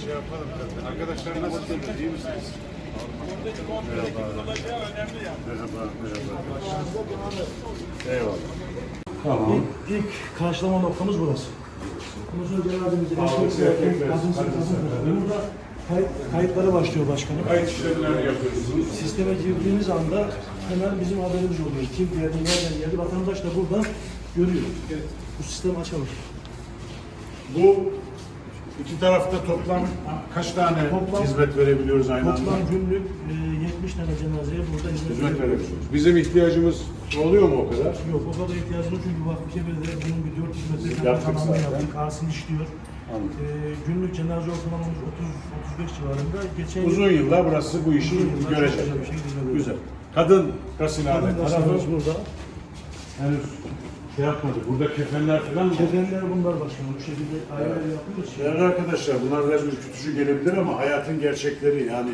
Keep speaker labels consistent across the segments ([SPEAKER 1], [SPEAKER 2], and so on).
[SPEAKER 1] şey yapalım. Arkadaşlarına bakıyoruz. İyi misiniz? Merhaba. Merhaba, merhaba. Eyvallah. Tamam.
[SPEAKER 2] İlk, ilk karşılama noktamız burası. Uzun cenazemizi erkek
[SPEAKER 1] erkek,
[SPEAKER 2] kadın
[SPEAKER 1] kadın seferleri.
[SPEAKER 2] Burada kayıt, kayıtları başlıyor başkanım.
[SPEAKER 1] Kayıt işlemlerini yapıyorsunuz.
[SPEAKER 2] Sisteme girdiğimiz anda hemen bizim haberimiz oluyor. Kim geldi, nereden geldi vatandaş da buradan görüyor. Bu sistem açılır.
[SPEAKER 1] Bu iki tarafta toplam kaç tane
[SPEAKER 2] Toplam-
[SPEAKER 1] hizmet verebiliyoruz aynı anda?
[SPEAKER 2] Toplam günlük e, 70 tane cenazeye burada hizmet,
[SPEAKER 1] verebiliyoruz. Bizim ihtiyacımız oluyor mu o kadar?
[SPEAKER 2] Yok o kadar ihtiyacımız yok çünkü Vakfı Kebir'de bunun bir 4 hizmeti
[SPEAKER 1] Yaptık
[SPEAKER 2] tamamını
[SPEAKER 1] zaten.
[SPEAKER 2] yaptık. Asin işliyor.
[SPEAKER 1] Anladım.
[SPEAKER 2] E, günlük cenaze ortalamamız 30-35 civarında. Geçen
[SPEAKER 1] Uzun
[SPEAKER 2] yıl
[SPEAKER 1] yıllar burası bu işi
[SPEAKER 2] Uzun yıllar
[SPEAKER 1] görecek.
[SPEAKER 2] çok güzel bir şey hizmet
[SPEAKER 1] Güzel. Kadın gasilhane
[SPEAKER 2] kadın
[SPEAKER 1] tarafı
[SPEAKER 2] gazetemiz burada.
[SPEAKER 1] henüz şey yapmadı. Burada kefenler falan mı?
[SPEAKER 2] Kefenler bunlar başkanım. Bu şekilde ayrı ayrı yapıyoruz.
[SPEAKER 1] Değerli arkadaşlar bunlar biraz ürkütücü gelebilir ama hayatın gerçekleri yani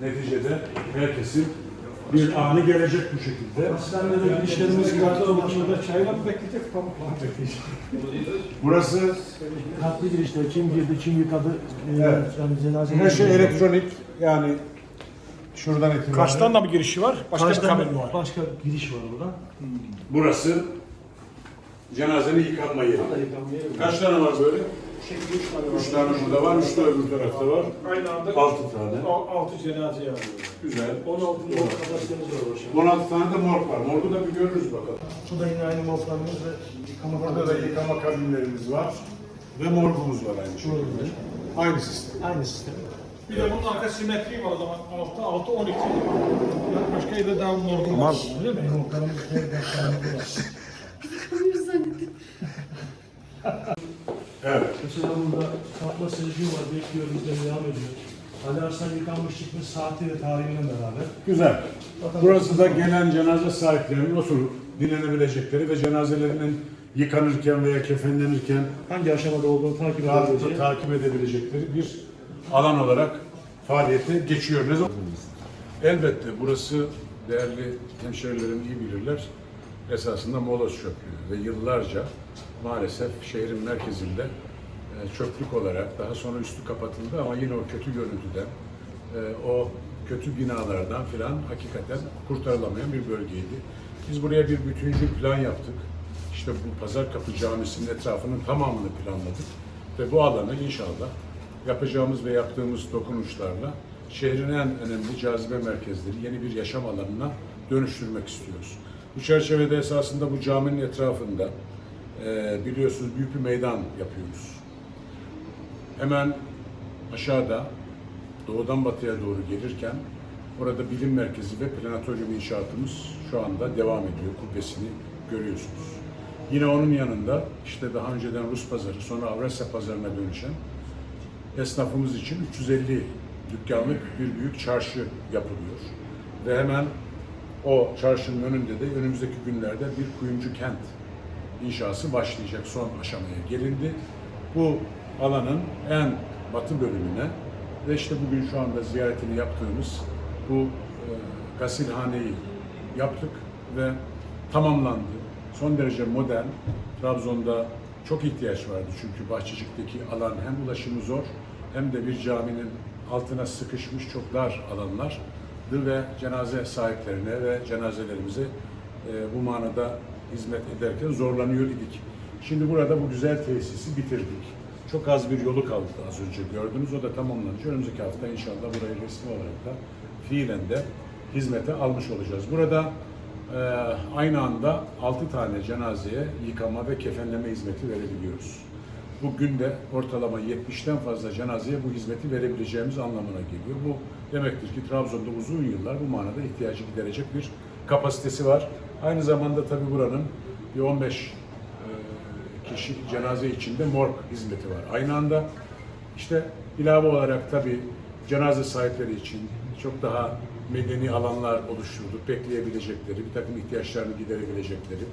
[SPEAKER 1] neticede herkesin bir anı gelecek bu şekilde.
[SPEAKER 2] Hastanede işlerimiz katlı bakımında
[SPEAKER 3] Çayla mı bekleyecek, pamukla mı bekleyecek?
[SPEAKER 1] Burası
[SPEAKER 2] katlı girişler kim girdi kim yıkadı e,
[SPEAKER 1] Evet.
[SPEAKER 2] yani cenaze
[SPEAKER 1] her şey elektronik yani şuradan itibaren.
[SPEAKER 3] Kaçtan da bir girişi var? Başka bir
[SPEAKER 2] Başka,
[SPEAKER 3] kabin var?
[SPEAKER 2] başka giriş var burada.
[SPEAKER 1] Burası cenazenin yıkanma yeri. Kaç tane var böyle? Üç tane burada var, üç tane öbür tarafta var.
[SPEAKER 3] Aynı anda
[SPEAKER 1] Altı tane.
[SPEAKER 3] al- altı cenaze alıyor.
[SPEAKER 1] Güzel.
[SPEAKER 2] 16 yıl kapasitemiz var başkanım.
[SPEAKER 1] 16 tane de morg var. Morgu da bir görürüz bakalım.
[SPEAKER 2] Bu da yine aynı moflarımız ve yıkama
[SPEAKER 1] Burada da yıkama kabinlerimiz var ve morgumuz var aynı şekilde. Aynı sistem.
[SPEAKER 2] Aynı sistem.
[SPEAKER 3] Bir de bunun arka simetri var o zaman. 6, 6, 12. Başka yerde daha var. Öyle mi?
[SPEAKER 2] Moflarımız her dakika var.
[SPEAKER 1] Evet.
[SPEAKER 2] Mesela burada katma sözcüğü var bekliyor bizden devam ediyor. Ali Arslan yıkanmış çıkmış saati ve tarihiyle beraber.
[SPEAKER 1] Güzel. Burası da gelen cenaze sahiplerinin oturup dinlenebilecekleri ve cenazelerinin yıkanırken veya kefenlenirken
[SPEAKER 2] Hangi aşamada olduğunu takip
[SPEAKER 1] rahatlıkla
[SPEAKER 2] edebileceği.
[SPEAKER 1] takip edebilecekleri bir alan olarak faaliyete geçiyor. Ne zaman? Elbette burası değerli hemşehrilerim iyi bilirler. Esasında moloz çöplüğü ve yıllarca maalesef şehrin merkezinde e, çöplük olarak daha sonra üstü kapatıldı ama yine o kötü görüntüden, e, o kötü binalardan filan hakikaten kurtarılamayan bir bölgeydi. Biz buraya bir bütüncül plan yaptık. İşte bu Pazarkapı Camisi'nin etrafının tamamını planladık ve bu alanı inşallah yapacağımız ve yaptığımız dokunuşlarla şehrin en önemli cazibe merkezleri yeni bir yaşam alanına dönüştürmek istiyoruz. Bu çerçevede esasında bu caminin etrafında biliyorsunuz büyük bir meydan yapıyoruz. Hemen aşağıda doğudan batıya doğru gelirken orada bilim merkezi ve planetoryum inşaatımız şu anda devam ediyor. Kubbesini görüyorsunuz. Yine onun yanında işte daha önceden Rus pazarı sonra Avrasya pazarına dönüşen esnafımız için 350 dükkanlık bir büyük çarşı yapılıyor. Ve hemen o çarşının önünde de önümüzdeki günlerde bir kuyumcu kent inşası başlayacak son aşamaya gelindi. Bu alanın en batı bölümüne ve işte bugün şu anda ziyaretini yaptığımız bu e, gasilhaneyi yaptık ve tamamlandı. Son derece modern. Trabzon'da çok ihtiyaç vardı çünkü Bahçecik'teki alan hem ulaşımı zor hem de bir caminin altına sıkışmış çok dar alanlardı ve cenaze sahiplerine ve cenazelerimize e, bu manada hizmet ederken zorlanıyor idik. Şimdi burada bu güzel tesisi bitirdik. Çok az bir yolu kaldı az önce gördünüz. O da tamamlanacak. Önümüzdeki hafta inşallah burayı resmi olarak da fiilen de hizmete almış olacağız. Burada e, aynı anda 6 tane cenazeye yıkama ve kefenleme hizmeti verebiliyoruz. Bugün de ortalama 70'ten fazla cenazeye bu hizmeti verebileceğimiz anlamına geliyor. Bu demektir ki Trabzon'da uzun yıllar bu manada ihtiyacı giderecek bir kapasitesi var. Aynı zamanda tabii buranın bir 15 e, kişi cenaze içinde morg hizmeti var. Aynı anda işte ilave olarak tabii cenaze sahipleri için çok daha medeni alanlar oluşturduk. Bekleyebilecekleri, bir takım ihtiyaçlarını giderebilecekleri,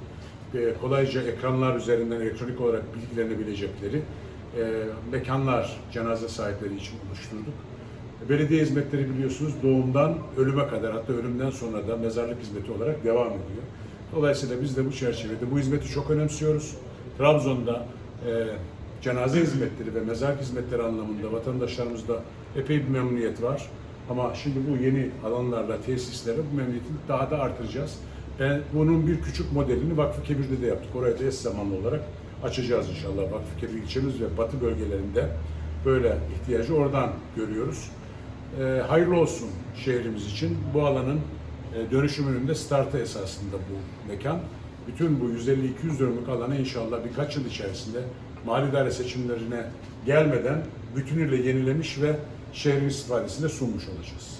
[SPEAKER 1] e, kolayca ekranlar üzerinden elektronik olarak bilgilenebilecekleri e, mekanlar cenaze sahipleri için oluşturduk. Belediye hizmetleri biliyorsunuz doğumdan ölüme kadar hatta ölümden sonra da mezarlık hizmeti olarak devam ediyor. Dolayısıyla biz de bu çerçevede bu hizmeti çok önemsiyoruz. Trabzon'da e, cenaze hizmetleri ve mezar hizmetleri anlamında vatandaşlarımızda epey bir memnuniyet var. Ama şimdi bu yeni alanlarla, tesislerle bu memnuniyeti daha da artıracağız. Ben bunun bir küçük modelini Vakfı Kebir'de de yaptık. Oraya da eş zamanlı olarak açacağız inşallah. Vakfı Kebir ilçemiz ve batı bölgelerinde böyle ihtiyacı oradan görüyoruz. Ee, hayırlı olsun şehrimiz için. Bu alanın e, dönüşümünün de startı esasında bu mekan. Bütün bu 150-200 dönümlük alanı inşallah birkaç yıl içerisinde mali daire seçimlerine gelmeden bütünüyle yenilemiş ve şehrin istifadesine sunmuş olacağız.